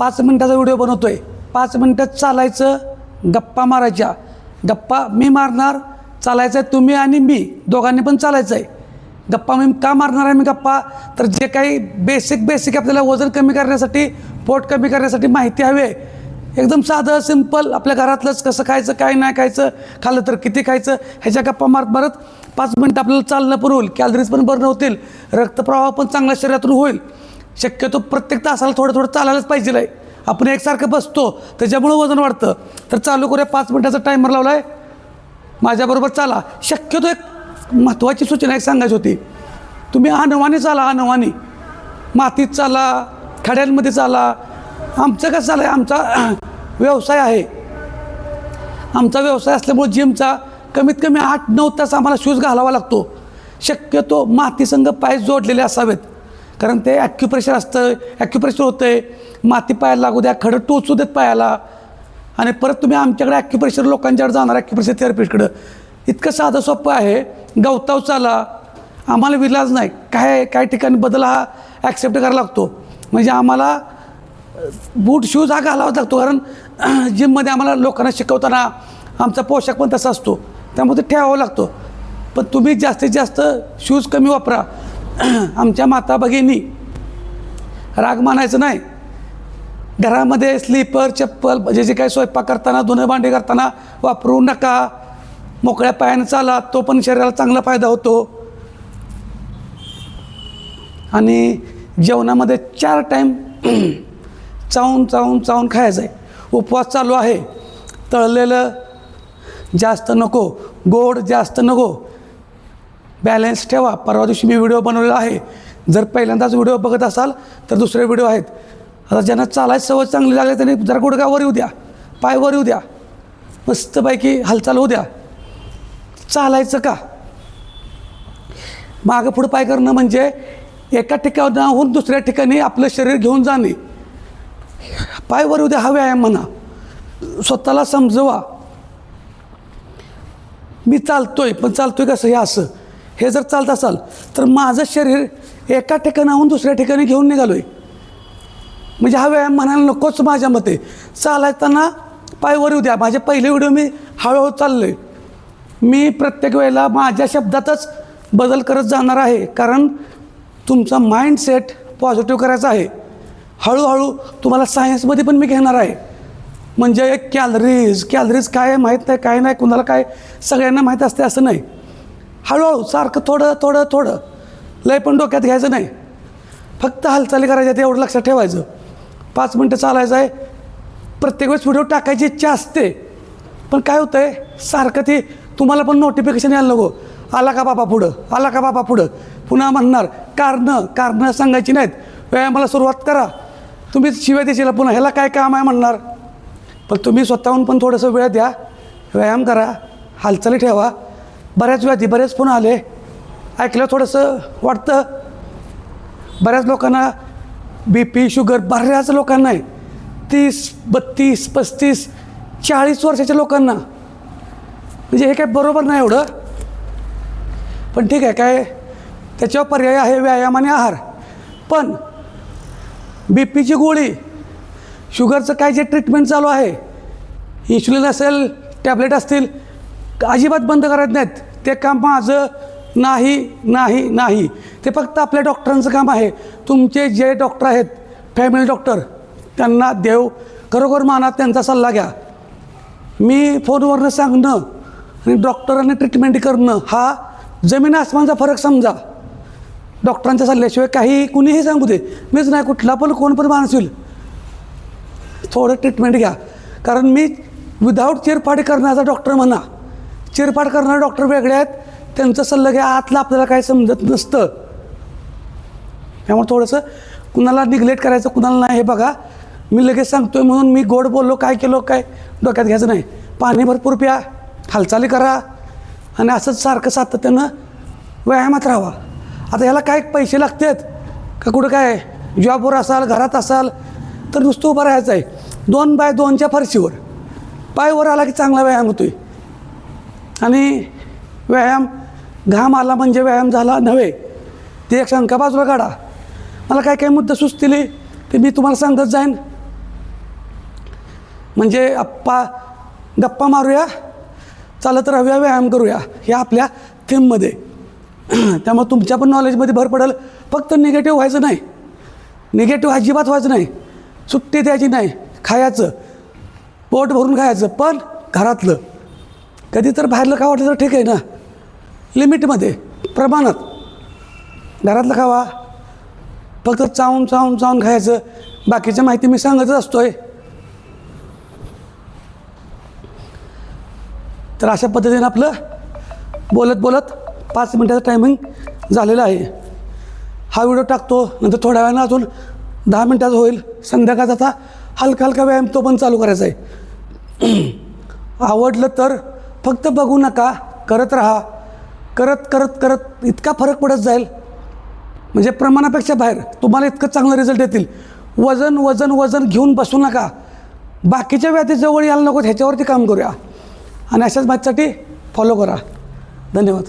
पाच मिनटाचा व्हिडिओ बनवतोय. पाच मिनटात चालायचं गप्पा मारायच्या. गप्पा मी मारणार चालायचं आहे तुम्ही आणि मी. दोघांनी पण चालायचं आहे गप्पा मी का मारणार आहे मी गप्पा? तर जे काही बेसिक बेसिक आपल्याला वजन कमी करण्यासाठी पोट कमी करण्यासाठी माहिती हवी आहे. एकदम साधं सिंपल आपल्या घरातलंच कसं खायचं काय नाही खायचं खाल्लं तर किती खायचं ह्याच्या गप्पा मारत मारत पाच मिनटं आपल्याला चालणं पण होईल. कॅलरीज पण बर्न होतील. रक्तप्रवाह पण चांगल्या शरीरातून होईल. शक्यतो प्रत्येक तासाला थोडं थोडं चालायलाच पाहिजे आहे आपण एकसारखं बसतो त्याच्यामुळं वजन वाढतं. तर चालू करूया पाच मिनटाचा टायमर लावला आहे माझ्याबरोबर चाला. शक्यतो एक महत्त्वाची सूचना एक सांगायची होती. तुम्ही अनवाणी चाला अनवाणी मातीत चाला खड्यांमध्ये चाला. आमचं कसं चाललं आहे आमचा व्यवसाय आहे. आमचा व्यवसाय असल्यामुळे जिमचा कमीत कमी आठ नऊ तास आम्हाला शूज घालावा लागतो. शक्यतो मातीसंग पाय जोडलेले असावेत. कारण ते ॲक्युप्रेशर असतं ॲक्युप्रेशर होतं आहे माती पायाला लागू द्या खडं टोचू देत पायाला. आणि परत तुम्ही आमच्याकडे ॲक्युप्रेशर लोकांच्याकडे जाणार ॲक्युप्रेशर थेरपिस्टकडं इतकं साधं सोपं आहे. गवताव चाला. आम्हाला विलाज नाही. काय काय ठिकाणी बदल हा ॲक्सेप्ट करायला लागतो. म्हणजे आम्हाला बूट शूज हा घालावाच लागतो. कारण जिममध्ये आम्हाला लोकांना शिकवताना आमचा पोशाख पण तसा असतो. त्यामुळे ते ठेवावा लागतो. पण तुम्ही जास्तीत जास्त शूज कमी वापरा. आमच्या माता भगिनी. राग मानायचं नाही. घरामध्ये स्लीपर चप्पल जे जे काही स्वयंपाक करताना धुणे भांडे करताना वापरू नका. मोकळ्या पायाने चाला तो पण शरीराला चांगला फायदा होतो. आणि जेवणामध्ये चार टाईम चावून चावून चावून खायचं आहे उपवास चालू आहे. तळलेलं जास्त नको. गोड जास्त नको. बॅलन्स ठेवा. परवा दिवशी मी व्हिडिओ बनवलेला आहे. जर पहिल्यांदाच व्हिडिओ बघत असाल तर दुसरे व्हिडिओ आहेत. आता ज्यांना चालायची सवय चांगली लागली त्यांनी जरा गुडघावर येऊ द्या. पायवर येऊ द्या. मस्तपैकी हालचाल होऊ द्या. चालायचं का? मागं पुढं पाय करणं म्हणजे एका ठिकाणाहून दुसऱ्या ठिकाणी आपलं शरीर घेऊन जाणे. पाय वर उद्या हा व्यायाम म्हणा. स्वतःला समजवा. मी चालतोय पण चालतोय कसं हे असं? हे जर चालत असाल तर माझं शरीर एका ठिकाणाहून दुसऱ्या ठिकाणी घेऊन निघालो आहे म्हणजे हा व्यायाम म्हणायला नकोच माझ्या मते. चालायताना पाय वर येऊ द्या. माझे पहिले व्हिडिओ मी हळूहळू चाललो आहे मी प्रत्येक वेळेला माझ्या शब्दातच बदल करत जाणार आहे. कारण तुमचा माइंडसेट पॉझिटिव्ह करायचा आहे. हळूहळू तुम्हाला सायन्समध्ये पण मी घेणार आहे. म्हणजे कॅलरीज कॅलरीज काय माहीत नाही काय नाही कुणाला काय सगळ्यांना माहीत असते असं नाही. हळूहळू सारखं थोडं थोडं थोडं. लय पण डोक्यात घ्यायचं नाही. फक्त हालचाली करायच्या ते एवढं लक्षात ठेवायचं. पाच मिनटं चालायचं आहे. प्रत्येक वेळेस व्हिडिओ टाकायची इच्छा असते. पण काय होतं आहे सारखं ते तुम्हाला पण नोटिफिकेशन यायला नको. आला का बाबा पुढं? आला का बाबा पुढं? पुन्हा म्हणणार कारणं कारणं सांगायची नाहीत. व्यायामाला सुरुवात करा. तुम्ही शिव्या देशीला पुन्हा ह्याला काय काम आहे? म्हणणार. पण तुम्ही स्वतःहून पण थोडंसं वेळ द्या. व्यायाम करा. हालचाली ठेवा. बऱ्याच व्याधी बरेच फोन आले. ऐकलं थोडंसं वाटतं. बऱ्याच लोकांना बी पी शुगर बऱ्याच लोकांना आहे. तीस बत्तीस पस्तीस चाळीस वर्षाच्या लोकांना. म्हणजे हे काय बरोबर नाही एवढं. पण ठीक आहे काय त्याच्यावर पर्याय आहे व्यायाम आणि आहार. पण बी पीची गोळी शुगरचं काय जे ट्रीटमेंट चालू आहे इन्शुलिन असेल टॅबलेट असतील अजिबात बंद करत नाहीत. ते काम माझं नाही नाही नाही. ते फक्त आपल्या डॉक्टरांचं काम आहे. तुमचे जे डॉक्टर आहेत फॅमिली डॉक्टर त्यांना देव खरोखर माना त्यांचा सल्ला घ्या. मी फोनवरनं सांगणं आणि डॉक्टरांनी ट्रीटमेंट करणं हा जमीन आसमानचा फरक समजा. डॉक्टरांच्या सल्ल्याशिवाय काही कुणीही सांगू दे. मीच नाही कुठला पण कोण पण माणूस येईल. थोडं ट्रीटमेंट घ्या. कारण मी विदाऊट चिरफाड करण्याचा डॉक्टर म्हणा चिरफाड करणारे डॉक्टर वेगळे आहेत. त्यांचा सल्ला घ्या. आतलं आपल्याला काय समजत नसतं. त्यामुळे थोडंसं कुणाला निग्लेक्ट करायचं कुणाला नाही हे बघा. मी लगेच सांगतोय म्हणून मी गोड बोललो काय केलो काय? डोक्यात घ्यायचं नाही. पाणी भरपूर प्या. हालचाली करा. आणि असंच सारखं सातत्यानं व्यायामात राहावा. आता ह्याला काय पैसे लागतात. का कुठं काय? जॉबवर असाल घरात असाल तर नुसतं उभं राहायचं आहे. दोन बाय दोनच्या फरशीवर. पायवर आला की चांगला व्यायाम होतोय. आणि व्यायाम घाम आला म्हणजे व्यायाम झाला नव्हे ती एक शंका बाजूला काढा. मला काय काय मुद्दे सुचतील ते मी तुम्हाला सांगत जाईन. म्हणजे आप्पा गप्पा मारूया चालत राहूया व्यायाम करूया हे आपल्या थीममध्ये त्यामुळे तुमच्या पण नॉलेजमध्ये भर पडेल. फक्त निगेटिव्ह व्हायचं नाही. निगेटिव्ह अजिबात व्हायचं नाही. सुट्टी द्यायची नाही. खायचं. पोट भरून खायचं. पण घरातलं कधी तर बाहेरलं खावं वाटलं तर ठीक आहे ना. लिमिटमध्ये प्रमाणात. घरातलं खावा. फक्त चावून चावून चावून खायचं. बाकीच्या माहिती मी सांगतच असतोय. तर अशा पद्धतीने आपलं बोलत बोलत पाच मिनटाचं टायमिंग झालेलं आहे. हा व्हिडिओ टाकतो नंतर थोड्या वेळानं अजून दहा मिनटाचा होईल. संध्याकाळचा आता हलका हलका व्यायाम तो पण चालू करायचा आहे. आवडलं तर फक्त बघू नका करत राहा. करत करत करत इतका फरक पडत जाईल. म्हणजे प्रमाणापेक्षा बाहेर. तुम्हाला इतकं चांगलं रिझल्ट येतील. वजन वजन वजन घेऊन बसू नका. बाकीच्या व्याधी जवळ यायला नको ह्याच्यावरती काम करूया. आणि अशाच बातसाठी फॉलो करा. धन्यवाद.